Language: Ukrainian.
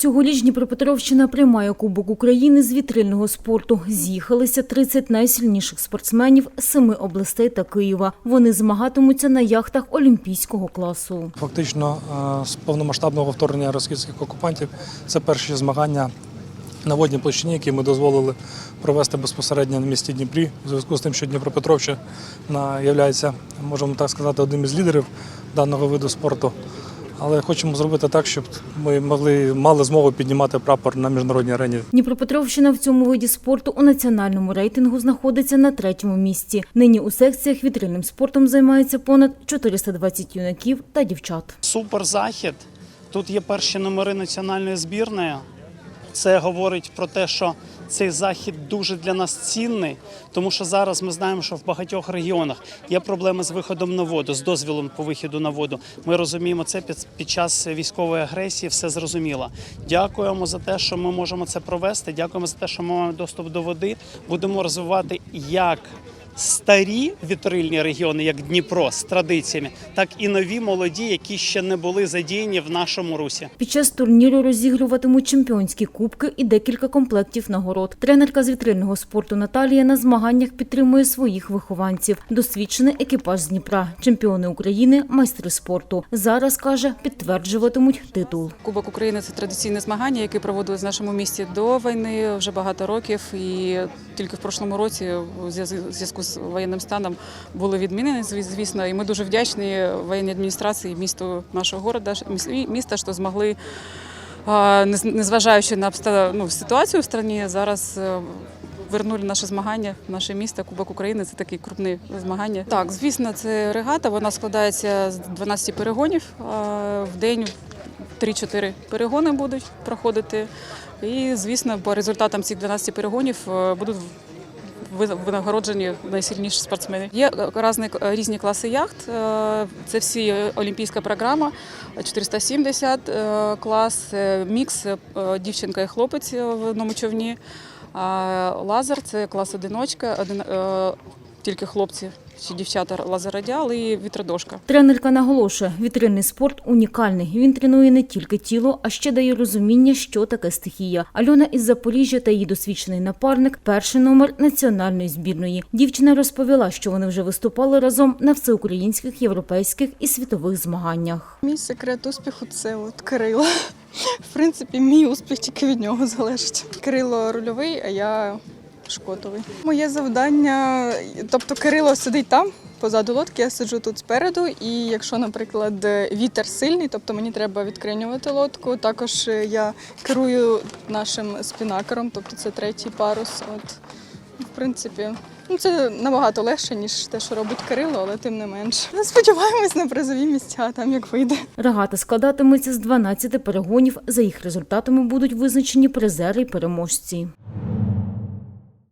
Цьогоріч Дніпропетровщина приймає Кубок України з вітрильного спорту. З'їхалися 30 найсильніших спортсменів семи областей та Києва. Вони змагатимуться на яхтах олімпійського класу. Фактично е, з повномасштабного вторгнення російських окупантів це перші змагання на водній площині, які ми дозволили провести безпосередньо на місті Дніпрі, у зв'язку з тим, що Дніпропетровщина є, можемо так сказати, одним із лідерів даного виду спорту. Але хочемо зробити так, щоб ми могли мали змогу піднімати прапор на міжнародній арені. Дніпропетровщина в цьому виді спорту у національному рейтингу знаходиться на третьому місці. Нині у секціях вітрильним спортом займається понад 420 юнаків та дівчат. Супер захід. Тут є перші номери національної збірної. Це говорить про те, що цей захід дуже для нас цінний, тому що зараз ми знаємо, що в багатьох регіонах є проблеми з виходом на воду, з дозвілом по вихіду на воду. Ми розуміємо це під, час військової агресії. Все зрозуміло. Дякуємо за те, що ми можемо це провести. Дякуємо за те, що ми маємо доступ до води. Будемо розвивати як старі вітрильні регіони, як Дніпро, з традиціями, так і нові молоді, які ще не були задіяні в нашому русі. Під час турніру розігруватимуть чемпіонські кубки і декілька комплектів нагород. Тренерка з вітрильного спорту Наталія на змаганнях підтримує своїх вихованців. Досвідчений екіпаж з Дніпра, чемпіони України, майстри спорту. Зараз каже, підтверджуватимуть титул. Кубок України це традиційне змагання, яке проводилось в нашому місті до війни вже багато років. І тільки в прошлому році, у зв'яз- зв'язку з воєнним станом, були відмінені, зві- звісно. І ми дуже вдячні воєнній адміністрації, місту нашого города, міста, що змогли, незважаючи на ну, ситуацію в країні, зараз. е, Вернули наше змагання, наше місто, Кубок України. Це таке крупне змагання. Так, звісно, це регата. Вона складається з 12 перегонів в день. 3-4 перегони будуть проходити. І, звісно, по результатам цих 12 перегонів е, будуть винагороджені найсильніші спортсмени. Є е, різні, різні класи яхт. е, Це всі олімпійська програма, 470 е, клас, е, мікс е, дівчинка і хлопець в одному човні. А лазер це клас одиночка, один, е, тільки хлопці чи дівчата лазеродіал і вітродошка. Тренерка наголошує, вітрильний спорт унікальний. Він тренує не тільки тіло, а ще дає розуміння, що таке стихія. Альона із Запоріжжя та її досвідчений напарник перший номер національної збірної. Дівчина розповіла, що вони вже виступали разом на всеукраїнських, європейських і світових змаганнях. Мій секрет успіху це от Кирило. В принципі, мій успіх тільки від нього залежить. Кирило рульовий, а я шкотовий. Моє завдання, тобто Кирило сидить там. Позаду лодки я сиджу тут спереду, і якщо, наприклад, вітер сильний, тобто мені треба відкринювати лодку. Також я керую нашим спінакером, тобто це третій парус. От в принципі, ну це набагато легше, ніж те, що робить Кирило, але тим не менш. Сподіваємось на призові місця, там як вийде. Регата складатиметься з 12 перегонів. За їх результатами будуть визначені призери й переможці.